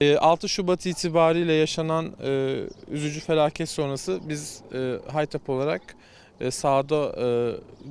E, 6 Şubat itibariyle yaşanan e, üzücü felaket sonrası biz e, Haytap olarak e, sahada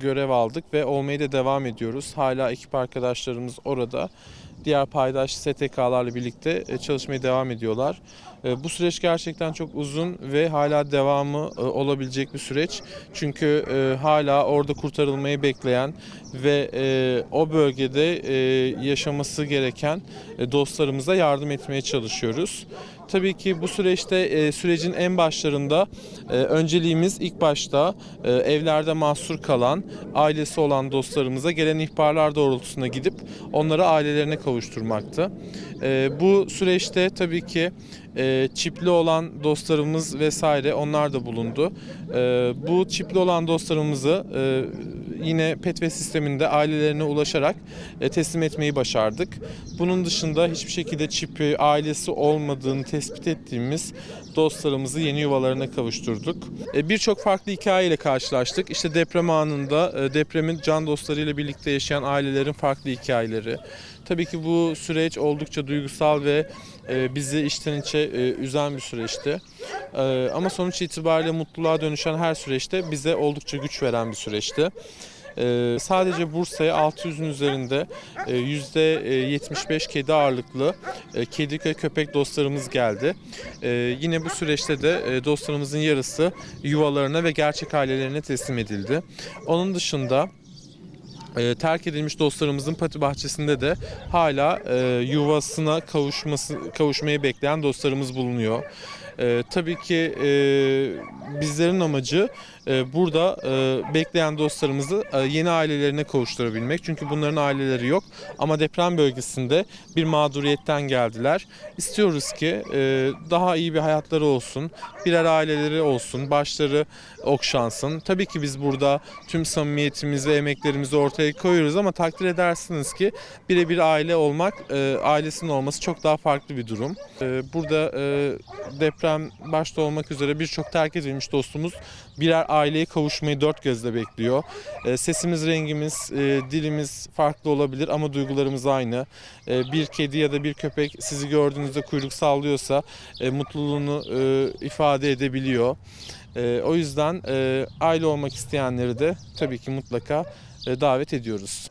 görev aldık ve olmaya da devam ediyoruz. Hala ekip arkadaşlarımız orada. Diğer paydaş STK'larla birlikte e, çalışmaya devam ediyorlar. E, Bu süreç gerçekten çok uzun ve hala devamı e, olabilecek bir süreç. Çünkü hala orada kurtarılmayı bekleyen ve o bölgede yaşaması gereken dostlarımıza yardım etmeye çalışıyoruz. Tabii ki bu süreçte e, sürecin en başlarında e, önceliğimiz ilk başta e, evlerde mahsur kalan, ailesi olan dostlarımıza gelen ihbarlar doğrultusunda gidip onları ailelerine kavuşturmaktı. Bu süreçte tabii ki çipli olan dostlarımız vesaire onlar da bulundu. Bu çipli olan dostlarımızı yine PETV sisteminde ailelerine ulaşarak e, teslim etmeyi başardık. Bunun dışında hiçbir şekilde çipi ailesi olmadığını tespit ettiğimiz dostlarımızı yeni yuvalarına kavuşturduk. E, Birçok farklı hikayeyle karşılaştık. İşte deprem anında e, depremin can dostlarıyla birlikte yaşayan ailelerin farklı hikayeleri. Tabii ki bu süreç oldukça duygusal ve bizi içten içe üzen bir süreçti. Ama sonuç itibariyle mutluluğa dönüşen her süreçte bize oldukça güç veren bir süreçti. Ee, sadece Bursa'ya 600'ün üzerinde e, %75 kedi ağırlıklı e, kedi ve köpek dostlarımız geldi. Ee, yine bu süreçte de e, dostlarımızın yarısı yuvalarına ve gerçek ailelerine teslim edildi. Onun dışında e, terk edilmiş dostlarımızın pati bahçesinde de hala e, yuvasına kavuşması kavuşmayı bekleyen dostlarımız bulunuyor. E, tabii ki e, bizlerin amacı e, burada e, bekleyen dostlarımızı e, yeni ailelerine kavuşturabilmek. Çünkü bunların aileleri yok ama deprem bölgesinde bir mağduriyetten geldiler. İstiyoruz ki e, daha iyi bir hayatları olsun, birer aileleri olsun, başları okşansın. Tabii ki biz burada tüm samimiyetimizi ve emeklerimizi ortaya koyuyoruz ama takdir edersiniz ki birebir aile olmak, e, ailesinin olması çok daha farklı bir durum. E, burada e, deprem başta olmak üzere birçok terk edilmiş dostumuz birer aileye kavuşmayı dört gözle bekliyor. E, sesimiz, rengimiz, e, dilimiz farklı olabilir ama duygularımız aynı. E, bir kedi ya da bir köpek sizi gördüğünüzde kuyruk sallıyorsa mutluluğunu ifade edebiliyor. O yüzden aile olmak isteyenleri de tabii ki mutlaka davet ediyoruz.